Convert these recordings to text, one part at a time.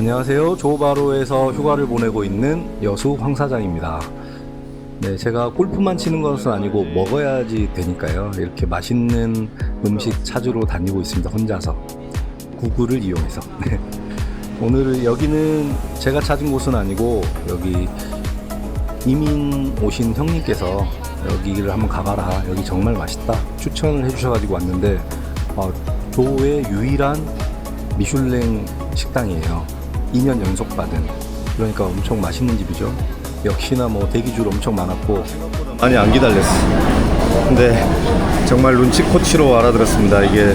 안녕하세요. 조바로에서 휴가를 보내고 있는 여수 황 사장입니다. 네, 제가 골프만 치는 것은 아니고 먹어야지 되니까요. 이렇게 맛있는 음식 찾으러 다니고 있습니다. 혼자서 구글을 이용해서. 네. 오늘 여기는 제가 찾은 곳은 아니고 여기 이민 오신 형님께서 여기를 한번 가봐라. 여기 정말 맛있다. 추천을 해주셔가지고 왔는데 어, 조의 유일한 미슐랭 식당이에요. 2년 연속 받은. 그러니까 엄청 맛있는 집이죠. 역시나 뭐 대기줄 엄청 많았고 많이 안 기다렸어. 근데 정말 눈치 코치로 알아들었습니다. 이게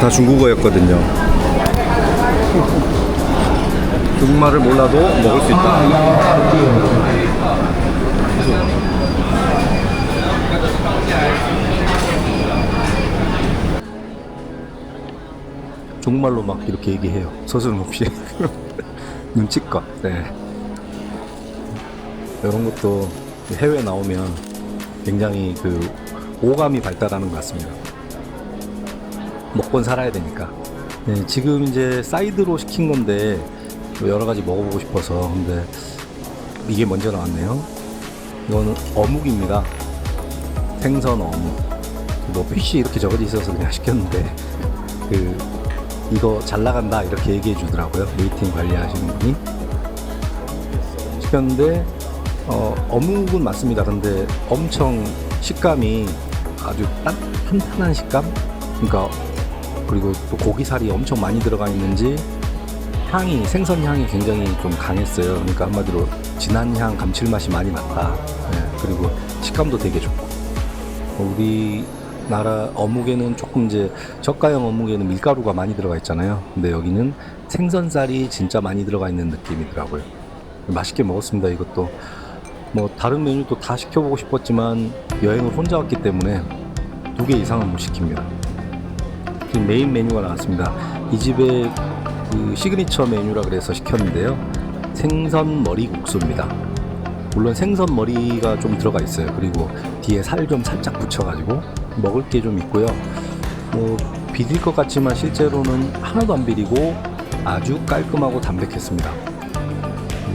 다 중국어였거든요. 중국말을 몰라도 먹을 수 있다. 중국말로 막 이렇게 얘기해요. 서스름 없이. 눈치껏. 네. 이런 것도 해외 나오면 굉장히 그 오감이 발달하는 것 같습니다. 먹곤 살아야 되니까. 네, 지금 이제 사이드로 시킨 건데 또 여러 가지 먹어보고 싶어서 근데 이게 먼저 나왔네요. 이거는 어묵입니다. 생선 어묵. 뭐 피쉬 이렇게 적어져 있어서 그냥 시켰는데 그 이거 잘 나간다 이렇게 얘기해 주더라고요. 웨이팅 관리하시는 분이. 시켰는데 어, 어묵은 맞습니다. 근데 엄청 식감이 아주 단, 탄탄한 식감? 그러니까 그리고 또 고기살이 엄청 많이 들어가 있는지 향이 생선 향이 굉장히 좀 강했어요. 그러니까 한마디로 진한 향 감칠맛이 많이 났다. 네, 그리고 식감도 되게 좋고. 우리 나라 어묵에는 조금 이제 저가형 어묵에는 밀가루가 많이 들어가 있잖아요. 근데 여기는 생선살이 진짜 많이 들어가 있는 느낌이더라고요. 맛있게 먹었습니다. 이것도 뭐 다른 메뉴도 다 시켜보고 싶었지만 여행을 혼자 왔기 때문에 두 개 이상은 못 시킵니다. 지금 메인 메뉴가 나왔습니다. 이 집의 그 시그니처 메뉴라 그래서 시켰는데요. 생선 머리 국수입니다. 물론 생선 머리가 좀 들어가 있어요. 그리고 뒤에 살 좀 살짝 붙여가지고 먹을 게 좀 있고요. 뭐 비릴 것 같지만 실제로는 하나도 안 비리고 아주 깔끔하고 담백했습니다.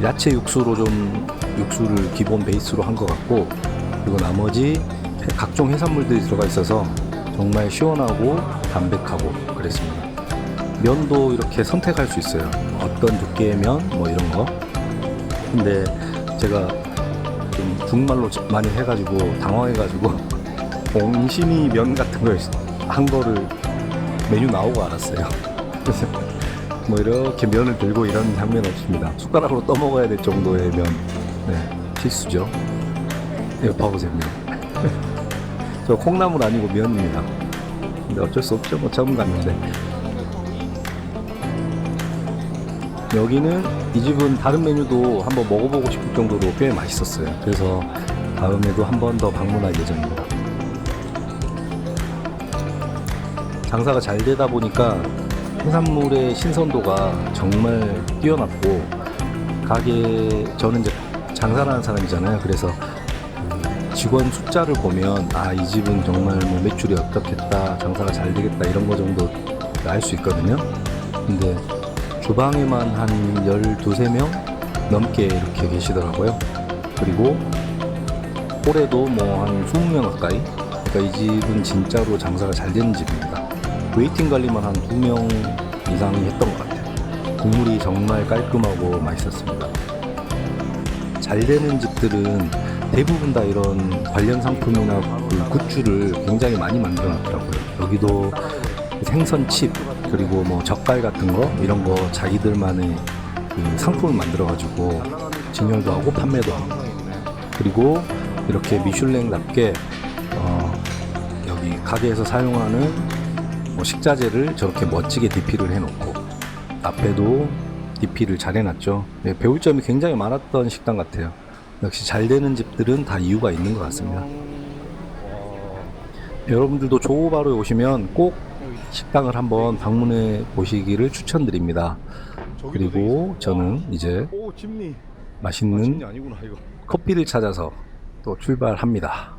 야채 육수로 좀 육수를 기본 베이스로 한 것 같고 그리고 나머지 각종 해산물들이 들어가 있어서 정말 시원하고 담백하고 그랬습니다. 면도 이렇게 선택할 수 있어요. 어떤 두께의 면 뭐 이런 거. 근데 제가 좀 중국말로 많이 해가지고 당황해가지고 공심이 면 같은 걸한 거를 메뉴 나오고 알았어요. 뭐 이렇게 면을 들고 이런 장면 없습니다. 숟가락으로 떠먹어야 될 정도의 면. 네, 필수죠. 이거 봐보세요, 면. 저 콩나물 아니고 면입니다. 근데 어쩔 수 없죠. 뭐 처음 갔는데. 여기는 이 집은 다른 메뉴도 한번 먹어보고 싶을 정도로 꽤 맛있었어요. 그래서 다음에도 한 번 더 방문할 예정입니다. 장사가 잘 되다 보니까 해산물의 신선도가 정말 뛰어났고 가게 저는 이제 장사를 하는 사람이잖아요. 그래서 그 직원 숫자를 보면 아 이 집은 정말 뭐 매출이 어떻겠다, 장사가 잘 되겠다 이런 거 정도 알 수 있거든요. 근데 주방에만 한 12, 3명 넘게 이렇게 계시더라고요. 그리고 올해도 뭐 한 20명 가까이. 그러니까 이 집은 진짜로 장사가 잘 되는 집입니다. 웨이팅 관리만 한 2명 이상이 했던 것 같아요. 국물이 정말 깔끔하고 맛있었습니다. 잘 되는 집들은 대부분 다 이런 관련 상품이나 그 굿즈를 굉장히 많이 만들어 놨더라고요. 여기도 생선 칩 그리고 뭐 젓갈 같은 거 이런 거 자기들만의 그 상품을 만들어 가지고 진열도 하고 판매도 하고 그리고 이렇게 미슐랭답게 어 여기 가게에서 사용하는 뭐 식자재를 저렇게 멋지게 DP를 해놓고 앞에도 DP를 잘 해놨죠. 네, 배울 점이 굉장히 많았던 식당 같아요. 역시 잘 되는 집들은 다 이유가 있는 것 같습니다. 여러분들도 조바로에 오시면 꼭 식당을 한번 방문해 보시기를 추천드립니다. 그리고 저는 이제. 맛있는. 커피를 찾아서 또 출발합니다.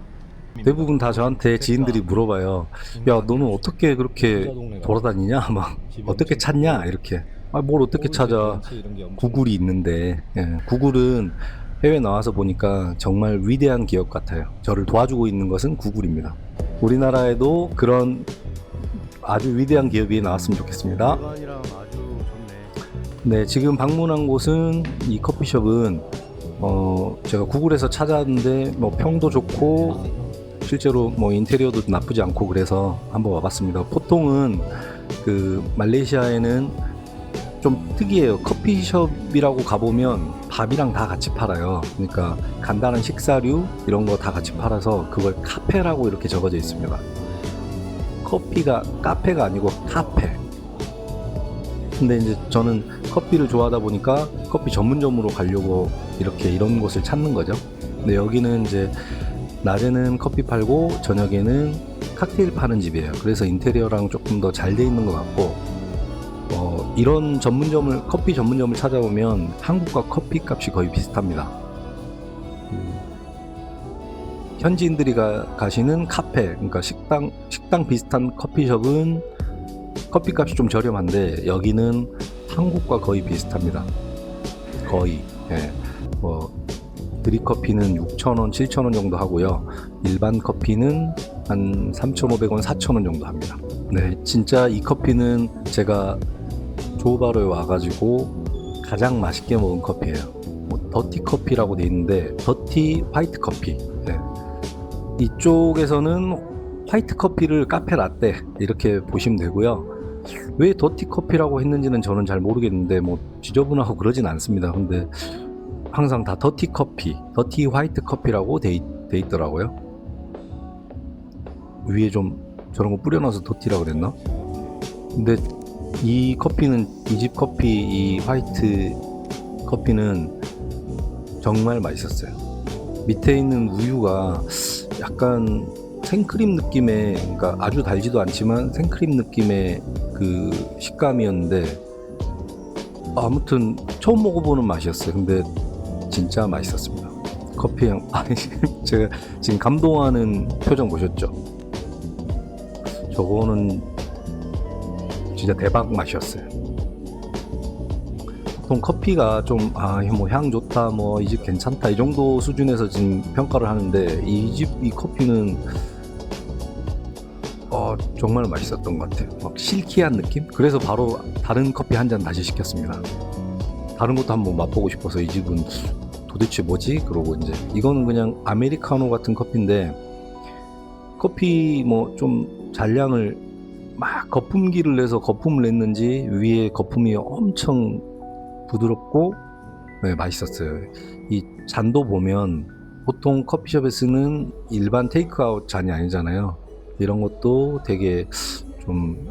대부분 다 저한테 지인들이 물어봐요. 야, 너는 어떻게 그렇게 돌아다니냐? 막, 어떻게 찾냐? 이렇게. 아, 뭘 어떻게 찾아? 구글이 있는데 예, 구글은 해외 나와서 보니까 정말 위대한 기업 같아요. 저를 도와주고 있는 것은 구글입니다. 우리나라에도 그런 아주 위대한 기업이 나왔으면 좋겠습니다. 네, 지금 방문한 곳은 이 커피숍은 어, 제가 구글에서 찾았는데 뭐 평도 좋고 실제로 뭐 인테리어도 나쁘지 않고 그래서 한번 와봤습니다. 보통은 그 말레이시아에는 좀 특이해요. 커피숍이라고 가보면 밥이랑 다 같이 팔아요. 그러니까 간단한 식사류 이런 거 다 같이 팔아서 그걸 카페라고 이렇게 적어져 있습니다. 커피가 카페가 아니고 카페. 근데 이제 저는 커피를 좋아하다 보니까 커피 전문점으로 가려고 이렇게 이런 곳을 찾는 거죠. 근데 여기는 이제 낮에는 커피 팔고 저녁에는 칵테일 파는 집이에요. 그래서 인테리어랑 조금 더 잘 돼 있는 것 같고 어, 이런 전문점을 커피 전문점을 찾아보면 한국과 커피 값이 거의 비슷합니다. 현지인들이 가, 가시는 카페, 그러니까 식당 식당 비슷한 커피숍은 커피 값이 좀 저렴한데 여기는 한국과 거의 비슷합니다. 거의. 예. 뭐 드립커피는 6,000원, 7,000원 정도 하고요. 일반 커피는 한 3,500원, 4,000원 정도 합니다. 네, 진짜 이 커피는 제가 조바로에 와가지고 가장 맛있게 먹은 커피예요. 뭐 더티 커피라고 돼 있는데 더티 화이트 커피. 네. 이쪽에서는 화이트 커피를 카페 라떼 이렇게 보시면 되고요. 왜 더티 커피라고 했는지는 저는 잘 모르겠는데 뭐 지저분하고 그러진 않습니다. 근데 항상 다 더티 커피, 더티 화이트 커피라고 돼, 있, 돼 있더라고요. 위에 좀 저런 거 뿌려놔서 더티라 그랬나? 근데 이 커피는 이 집 커피 이 화이트 커피는 정말 맛있었어요. 밑에 있는 우유가 약간 생크림 느낌의 그러니까 아주 달지도 않지만 생크림 느낌의 그 식감이었는데 아무튼 처음 먹어보는 맛이었어요. 근데 진짜 맛있었습니다. 커피 향 아니 제가 지금 감동하는 표정 보셨죠? 저거는 진짜 대박 맛이었어요. 보통 커피가 좀 아 뭐 향 좋다 뭐 이 집 괜찮다 이 정도 수준에서 지금 평가를 하는데 이 집 이 커피는 어 정말 맛있었던 것 같아요. 막 실키한 느낌? 그래서 바로 다른 커피 한 잔 다시 시켰습니다. 다른 것도 한번 맛보고 싶어서 이 집은 도대체 뭐지? 그러고 이제 이거는 그냥 아메리카노 같은 커피인데 커피 뭐 좀 잔량을 막 거품기를 내서 거품을 냈는지 위에 거품이 엄청 부드럽고 네, 맛있었어요. 이 잔도 보면 보통 커피숍에 쓰는 일반 테이크아웃 잔이 아니잖아요. 이런 것도 되게 좀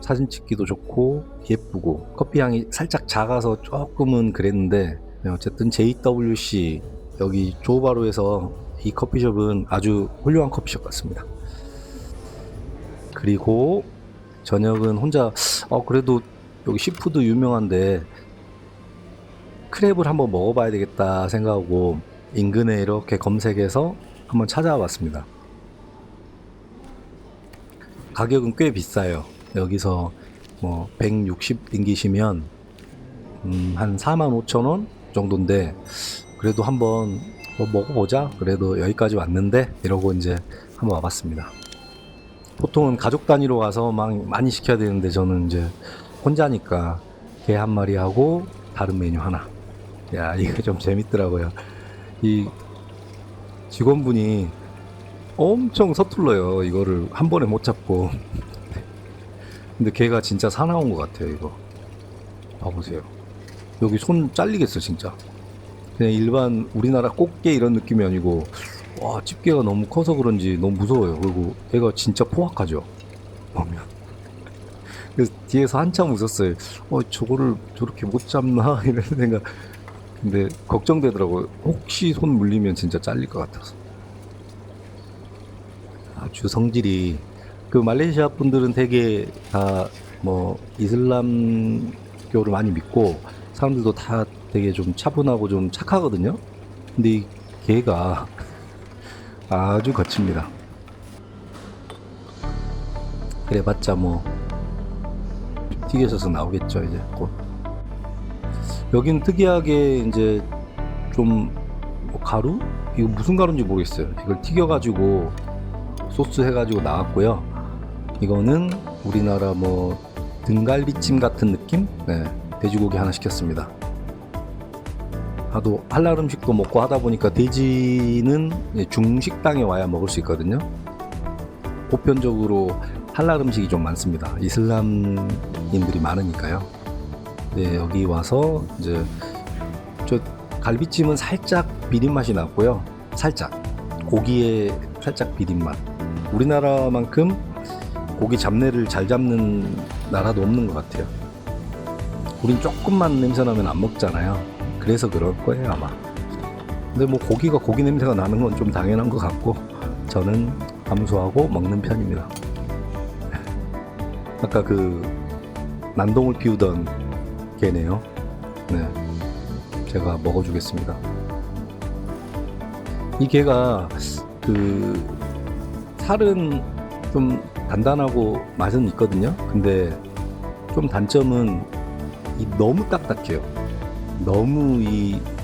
사진 찍기도 좋고 예쁘고 커피 향이 살짝 작아서 조금은 그랬는데 네, 어쨌든 JWC 여기 조바로에서 이 커피숍은 아주 훌륭한 커피숍 같습니다. 그리고 저녁은 혼자 어 그래도 여기 시푸드 유명한데 크랩을 한번 먹어봐야 되겠다 생각하고 인근에 이렇게 검색해서 한번 찾아봤습니다. 가격은 꽤 비싸요. 여기서 뭐 160 링기시면 음, 한 4만 5천 원 정도인데 그래도 한번 뭐 먹어보자. 그래도 여기까지 왔는데 이러고 이제 한번 와봤습니다. 보통은 가족 단위로 가서 막 많이 시켜야 되는데 저는 이제 혼자니까 개 한 마리 하고 다른 메뉴 하나. 야 이거 좀 재밌더라고요. 이 직원분이 엄청 서툴러요. 이거를 한 번에 못 잡고. 근데 걔가 진짜 사나운 것 같아요. 이거 봐보세요. 여기 손 잘리겠어 진짜. 그냥 일반 우리나라 꽃게 이런 느낌이 아니고 와 집게가 너무 커서 그런지 너무 무서워요. 그리고 얘가 진짜 포악하죠. 보면. 그래서 뒤에서 한참 웃었어요. 어 저거를 저렇게 못 잡나 이런 생각. 근데 걱정되더라고요. 혹시 손 물리면 진짜 잘릴 것 같아서. 아주 성질이 그 말레이시아 분들은 되게 다 뭐 이슬람교를 많이 믿고 사람들도 다 되게 좀 차분하고 좀 착하거든요. 근데 이 개가 아주 거칩니다. 그래봤자 뭐 튀겨져서 나오겠죠 이제 곧. 여기는 특이하게 이제 좀뭐 가루? 이거 무슨 가루인지 모르겠어요. 이걸 튀겨가지고 소스 해가지고 나왔고요. 이거는 우리나라 뭐 등갈비찜 같은 느낌? 네, 돼지고기 하나 시켰습니다. 하도 할랄 음식도 먹고 하다 보니까 돼지는 중식당에 와야 먹을 수 있거든요. 보편적으로 할랄 음식이 좀 많습니다. 이슬람인들이 많으니까요. 네, 여기 와서 이제 저 갈비찜은 살짝 비린 맛이 났고요. 살짝 고기에 살짝 비린 맛. 우리나라만큼 고기 잡내를 잘 잡는 나라도 없는 것 같아요. 우린 조금만 냄새 나면 안 먹잖아요. 그래서 그럴 거예요 아마. 근데 뭐 고기가 고기 냄새가 나는 건 좀 당연한 것 같고 저는 감수하고 먹는 편입니다. 아까 그 난동을 피우던 개네요. 네, 제가 먹어주겠습니다. 이 개가 그 살은 좀 단단하고 맛은 있거든요. 근데 좀 단점은 이 너무 딱딱해요. 너무 이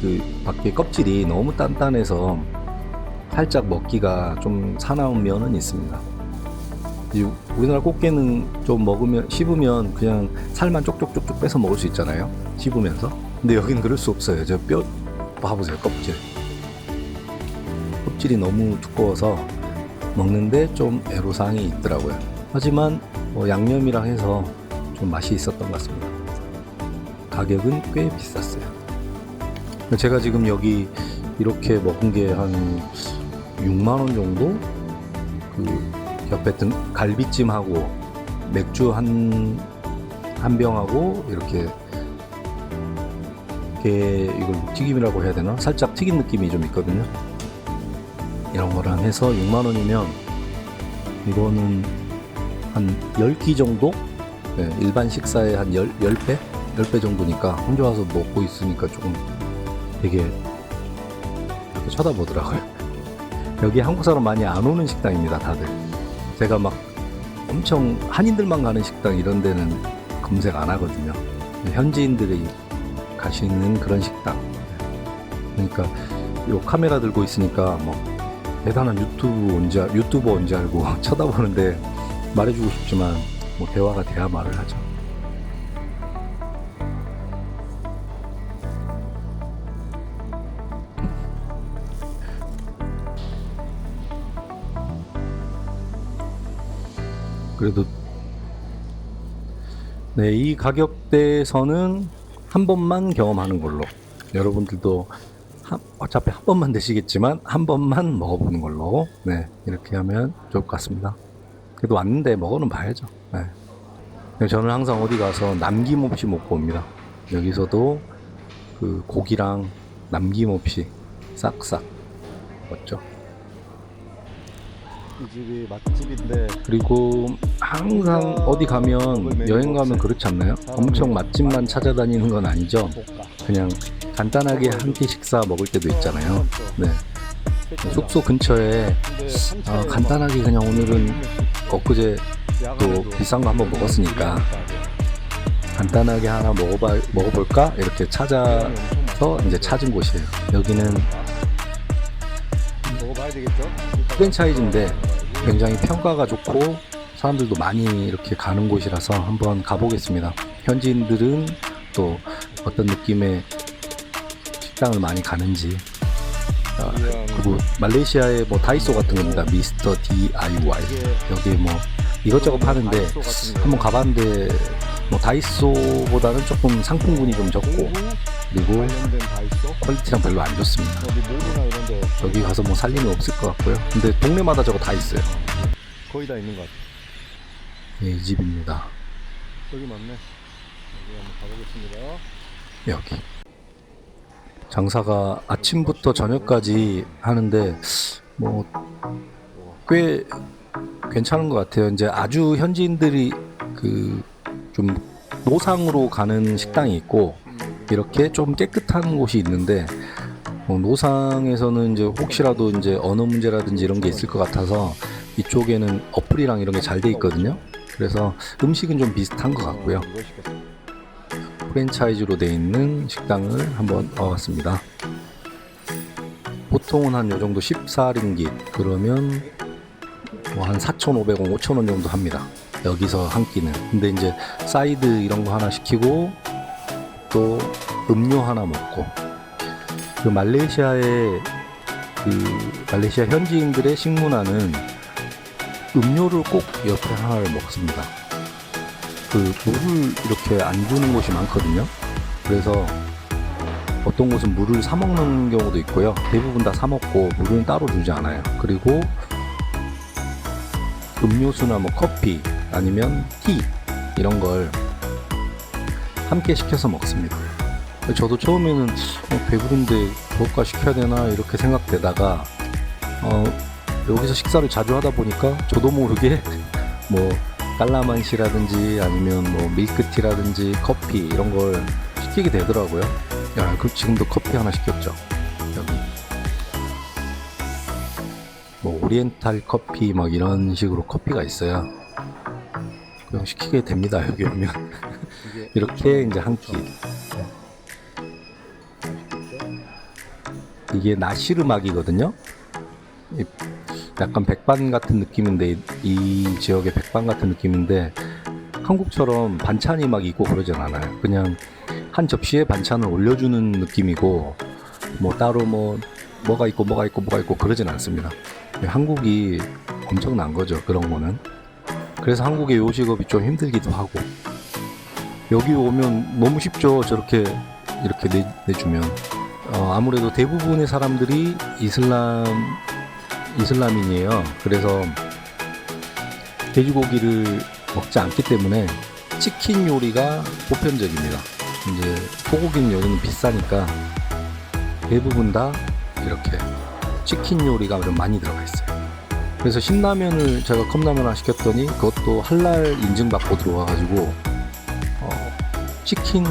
그 밖에 껍질이 너무 단단해서 살짝 먹기가 좀 사나운 면은 있습니다. 이 우리나라 꽃게는 좀 먹으면 씹으면 그냥 살만 쪽쪽쪽쪽 빼서 먹을 수 있잖아요. 씹으면서. 근데 여기는 그럴 수 없어요. 저 뼈 봐보세요. 껍질. 껍질이 너무 두꺼워서 먹는데 좀 애로사항이 있더라고요. 하지만 뭐 양념이랑 해서 좀 맛이 있었던 것 같습니다. 가격은 꽤 비쌌어요. 제가 지금 여기 이렇게 먹은 게 한 6만 원 정도? 그 옆에 등 갈비찜하고 맥주 한, 한 병하고 이렇게 게 이걸 튀김이라고 해야 되나? 살짝 튀긴 느낌이 좀 있거든요. 이런 거랑 해서 6만 원이면 이거는 한 10끼 정도? 네, 일반 식사에 한 10, 10배? 10배 정도니까 혼자 와서 먹고 있으니까 조금 되게 쳐다보더라고요. 여기 한국 사람 많이 안 오는 식당입니다, 다들. 제가 막 엄청 한인들만 가는 식당 이런 데는 검색 안 하거든요. 현지인들이 가시는 그런 식당. 그러니까 요 카메라 들고 있으니까 뭐 대단한 유튜브 온지 알- 유튜버 온지 알고 쳐다보는데 말해주고 싶지만 뭐 대화가 돼야 말을 하죠. 그래도 네, 이 가격대에서는 한 번만 경험하는 걸로 여러분들도 한- 어차피 한 번만 드시겠지만 한 번만 먹어보는 걸로 네, 이렇게 하면 좋을 것 같습니다. 그래도 왔는데 먹어는 봐야죠. 네. 저는 항상 어디 가서 남김없이 먹고 옵니다. 여기서도 그 고기랑 남김없이 싹싹 먹죠. 이 집이 맛집인데 그리고 항상 어디 가면 여행 가면 그렇지 않나요? 엄청 맛집만 찾아다니는 건 아니죠. 그냥 간단하게 한 끼 식사 먹을 때도 있잖아요. 네. 숙소 근처에 아, 간단하게 그냥 오늘은 엊그제 또 비싼 거 한번 먹었으니까 간단하게 하나 먹어봐, 먹어볼까? 이렇게 찾아서 이제 찾은 곳이에요. 여기는 되겠죠? 프랜차이즈인데 굉장히 평가가 좋고 사람들도 많이 이렇게 가는 곳이라서 한번 가보겠습니다. 현지인들은 또 어떤 느낌의 식당을 많이 가는지 아, 그리고 말레이시아의 뭐 다이소 같은 겁니다. 미스터 DIY 여기 뭐 이것저것 파는데 한번 가봤는데 뭐 다이소보다는 조금 상품군이 좀 적고 그리고? 퀄리티랑 별로 안 좋습니다. 여기 가서 뭐살 일은 없을 것 같고요. 근데 동네마다 저거 다 있어요. 거의 다 있는 것 같아. 예, 이 집입니다. 여기 맞네. 여기 한번 가보겠습니다. 여기. 장사가 아침부터 저녁까지 하는데 뭐 꽤 괜찮은 것 같아요. 이제 아주 현지인들이 그 좀 노상으로 가는 식당이 있고 이렇게 좀 깨끗한 곳이 있는데 뭐 노상에서는 이제 혹시라도 이제 언어 문제라든지 이런 게 있을 것 같아서 이쪽에는 어플이랑 이런 게 잘 돼 있거든요. 그래서 음식은 좀 비슷한 것 같고요. 프랜차이즈로 돼 있는 식당을 한번 와봤습니다. 보통은 한 요 정도 14링깃 그러면 뭐 한 4,500원, 5,000원 정도 합니다. 여기서 한 끼는. 근데 이제 사이드 이런 거 하나 시키고 또 음료 하나 먹고 그 말레이시아의 그 말레이시아 현지인들의 식문화는 음료를 꼭 옆에 하나를 먹습니다. 그 물을 이렇게 안 주는 곳이 많거든요. 그래서 어떤 곳은 물을 사 먹는 경우도 있고요. 대부분 다 사 먹고 물은 따로 주지 않아요. 그리고 음료수나 뭐 커피 아니면 티 이런 걸 함께 시켜서 먹습니다. 저도 처음에는 어, 배부른데 그것까 시켜야 되나 이렇게 생각되다가 어, 여기서 식사를 자주 하다 보니까 저도 모르게 뭐 깔라만시라든지 아니면 뭐 밀크티라든지 커피 이런 걸 시키게 되더라고요. 야, 그럼 지금도 커피 하나 시켰죠. 여기. 뭐 오리엔탈 커피 막 이런 식으로 커피가 있어요. 그냥 시키게 됩니다. 여기 오면 이렇게 이제 한 끼. 이게 나시르막이거든요. 이- 약간 백반 같은 느낌인데 이, 이 지역의 백반 같은 느낌인데 한국처럼 반찬이 막 있고 그러진 않아요. 그냥 한 접시에 반찬을 올려주는 느낌이고 뭐 따로 뭐 뭐가 있고 뭐가 있고 뭐가 있고 그러진 않습니다. 한국이 엄청난 거죠 그런 거는. 그래서 한국의 요식업이 좀 힘들기도 하고 여기 오면 너무 쉽죠 저렇게 이렇게 내, 내주면 어, 아무래도 대부분의 사람들이 이슬람 이슬람인이에요. 그래서 돼지고기를 먹지 않기 때문에 치킨 요리가 보편적입니다. 이제 소고기는 요리는 비싸니까 대부분 다 이렇게 치킨 요리가 좀 많이 들어가 있어요. 그래서 신라면을 제가 컵라면 하나 시켰더니 그것도 할랄 인증받고 들어와가지고 어, 치킨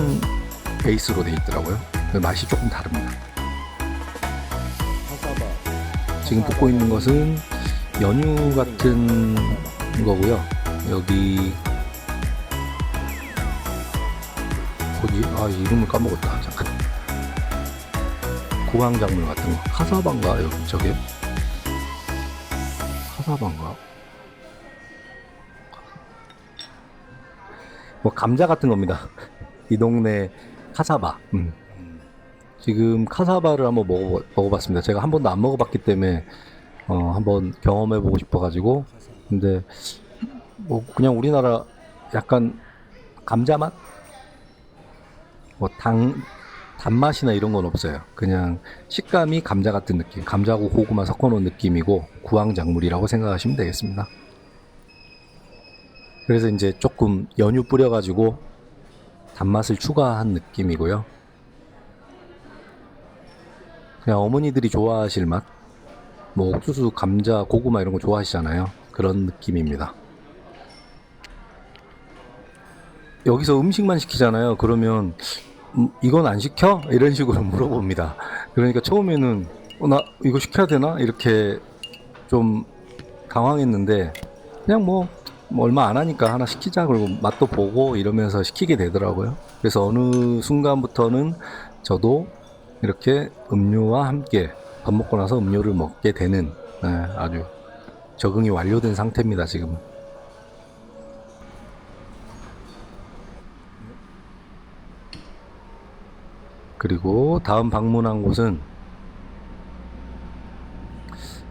베이스로 돼 있더라고요. 맛이 조금 다릅니다. 지금 볶고 있는 것은 연유 같은 거고요. 여기 뭐지? 아 이름을 까먹었다. 잠깐. 구황작물 같은 거. 카사반가 여기 저게? 카사반가? 뭐 감자 같은 겁니다. 이 동네 카사바. 음. 지금 카사바를 한번 먹어, 먹어봤습니다. 제가 한 번도 안 먹어봤기 때문에 어, 한번 경험해보고 싶어가지고 근데 뭐 그냥 우리나라 약간 감자 맛? 뭐 당, 단맛이나 이런 건 없어요. 그냥 식감이 감자 같은 느낌. 감자하고 고구마 섞어놓은 느낌이고 구황작물이라고 생각하시면 되겠습니다. 그래서 이제 조금 연유 뿌려가지고 단맛을 추가한 느낌이고요. 그냥 어머니들이 좋아하실 맛? 뭐 옥수수, 감자, 고구마 이런 거 좋아하시잖아요. 그런 느낌입니다. 여기서 음식만 시키잖아요. 그러면 음, 이건 안 시켜? 이런 식으로 물어봅니다. 그러니까 처음에는 어, 나 이거 시켜야 되나? 이렇게 좀 당황했는데 그냥 뭐, 뭐 얼마 안 하니까 하나 시키자 그리고 맛도 보고 이러면서 시키게 되더라고요. 그래서 어느 순간부터는 저도 이렇게 음료와 함께 밥 먹고 나서 음료를 먹게 되는 네, 아주 적응이 완료된 상태입니다 지금. 그리고 다음 방문한 곳은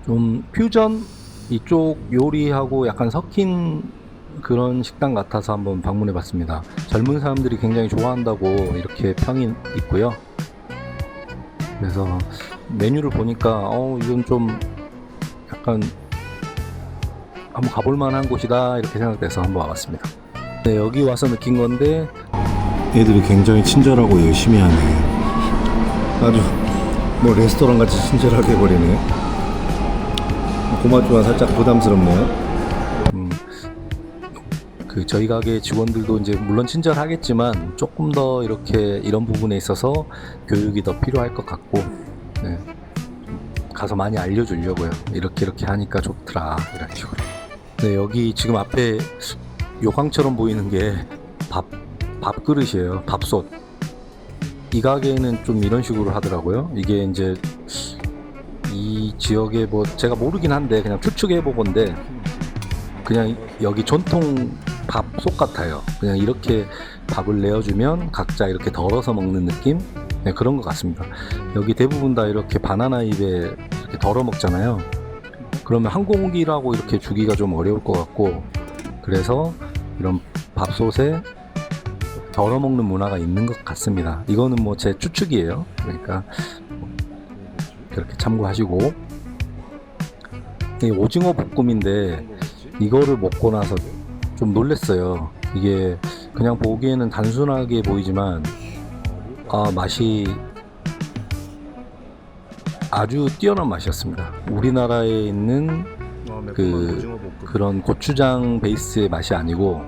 좀 퓨전 이쪽 요리하고 약간 섞인 그런 식당 같아서 한번 방문해 봤습니다. 젊은 사람들이 굉장히 좋아한다고 이렇게 평이 있고요. 그래서 메뉴를 보니까 어 이건 좀 약간 한번 가볼 만한 곳이다 이렇게 생각돼서 한번 와봤습니다. 네, 여기 와서 느낀 건데 애들이 굉장히 친절하고 열심히 하네. 아주 뭐 레스토랑 같이 친절하게 해버리네. 고맙지만 살짝 부담스럽네요. 음, 그 저희 가게 직원들도 이제 물론 친절하겠지만 조금 더 이렇게 이런 부분에 있어서 교육이 더 필요할 것 같고 네, 좀 가서 많이 알려주려고요. 이렇게 이렇게 하니까 좋더라 이런 식으로. 네 여기 지금 앞에 요강처럼 보이는 게 밥 밥그릇이에요. 밥솥. 이 가게는 좀 이런 식으로 하더라고요. 이게 이제 이 지역에 뭐 제가 모르긴 한데 그냥 추측해 보건데 그냥 여기 전통 밥솥 같아요. 그냥 이렇게 밥을 내어주면 각자 이렇게 덜어서 먹는 느낌? 네, 그런 것 같습니다. 여기 대부분 다 이렇게 바나나 잎에 이렇게 덜어 먹잖아요. 그러면 한 공기라고 이렇게 주기가 좀 어려울 것 같고 그래서 이런 밥솥에 덜어 먹는 문화가 있는 것 같습니다. 이거는 뭐 제 추측이에요. 그러니까 그렇게 참고하시고 이 오징어 볶음인데 이거를 먹고 나서 좀 놀랬어요. 이게 그냥 보기에는 단순하게 보이지만 아 맛이 아주 뛰어난 맛이었습니다. 우리나라에 있는 그- 그런 고추장 베이스의 맛이 아니고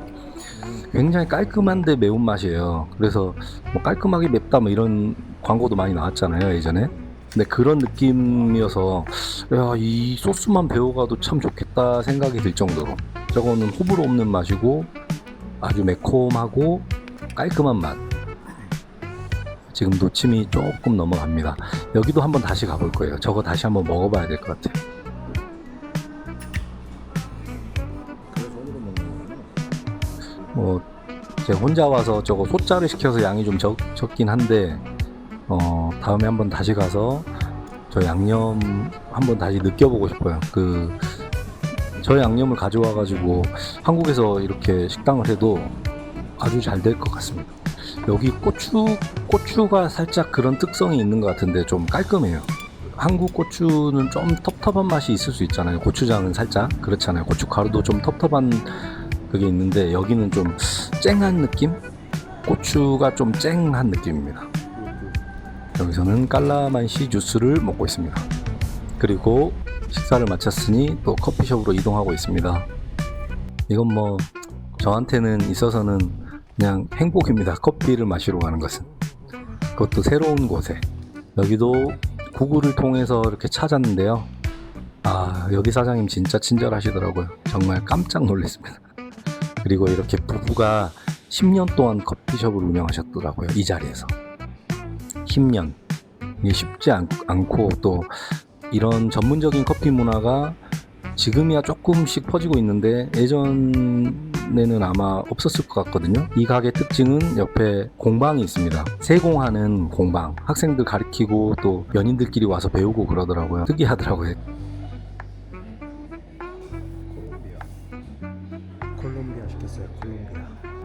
굉장히 깔끔한데 매운 맛이에요. 그래서 뭐 깔끔하게 맵다 뭐 이런 광고도 많이 나왔잖아요 예전에. 근데 그런 느낌이어서 야 이 소스만 배워가도 참 좋겠다 생각이 들 정도로 저거는 호불호 없는 맛이고 아주 매콤하고 깔끔한 맛. 지금 노침이 조금 넘어갑니다. 여기도 한번 다시 가볼 거예요. 저거 다시 한번 먹어봐야 될 것 같아요. 뭐 제가 혼자 와서 저거 소자를 시켜서 양이 좀 적, 적긴 한데 어 다음에 한번 다시 가서 저 양념 한번 다시 느껴보고 싶어요. 그 저 양념을 가져와 가지고 한국에서 이렇게 식당을 해도 아주 잘 될 것 같습니다. 여기 고추 고추가 살짝 그런 특성이 있는 것 같은데 좀 깔끔해요. 한국 고추는 좀 텁텁한 맛이 있을 수 있잖아요. 고추장은 살짝 그렇잖아요. 고춧가루도 좀 텁텁한 그게 있는데 여기는 좀 쨍한 느낌? 고추가 좀 쨍한 느낌입니다. 여기서는 깔라만시 주스를 먹고 있습니다. 그리고 식사를 마쳤으니 또 커피숍으로 이동하고 있습니다. 이건 뭐 저한테는 있어서는 그냥 행복입니다. 커피를 마시러 가는 것은. 그것도 새로운 곳에. 여기도 구글을 통해서 이렇게 찾았는데요. 아, 여기 사장님 진짜 친절하시더라고요. 정말 깜짝 놀랐습니다. 그리고 이렇게 부부가 10년 동안 커피숍을 운영하셨더라고요. 이 자리에서. 10년. 이게 쉽지 않, 않고 또 이런 전문적인 커피 문화가 지금이야 조금씩 퍼지고 있는데 예전에는 아마 없었을 것 같거든요. 이 가게 특징은 옆에 공방이 있습니다. 세공하는 공방. 학생들 가르치고 또 연인들끼리 와서 배우고 그러더라고요. 특이하더라고요.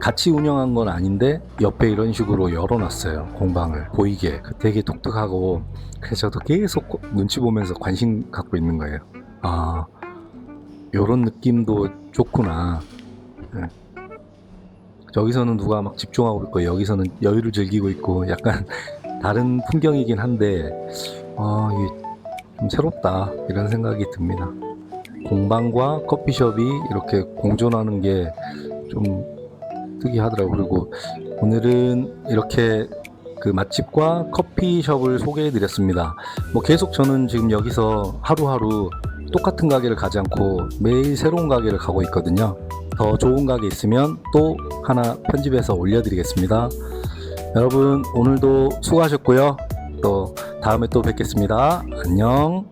같이 운영한 건 아닌데 옆에 이런 식으로 열어놨어요. 공방을. 보이게. 되게 독특하고 그래서 저도 계속 고- 눈치 보면서 관심 갖고 있는 거예요. 아 요런 느낌도 좋구나. 네. 저기서는 누가 막 집중하고 있고 여기서는 여유를 즐기고 있고 약간 다른 풍경이긴 한데 아 이게 좀 새롭다. 이런 생각이 듭니다. 공방과 커피숍이 이렇게 공존하는 게좀 특이하더라고요. 그리고 오늘은 이렇게 그 맛집과 커피숍을 소개해 드렸습니다. 뭐 계속 저는 지금 여기서 하루하루 똑같은 가게를 가지 않고 매일 새로운 가게를 가고 있거든요. 더 좋은 가게 있으면 또 하나 편집해서 올려드리겠습니다. 여러분 오늘도 수고하셨고요. 또 다음에 또 뵙겠습니다. 안녕.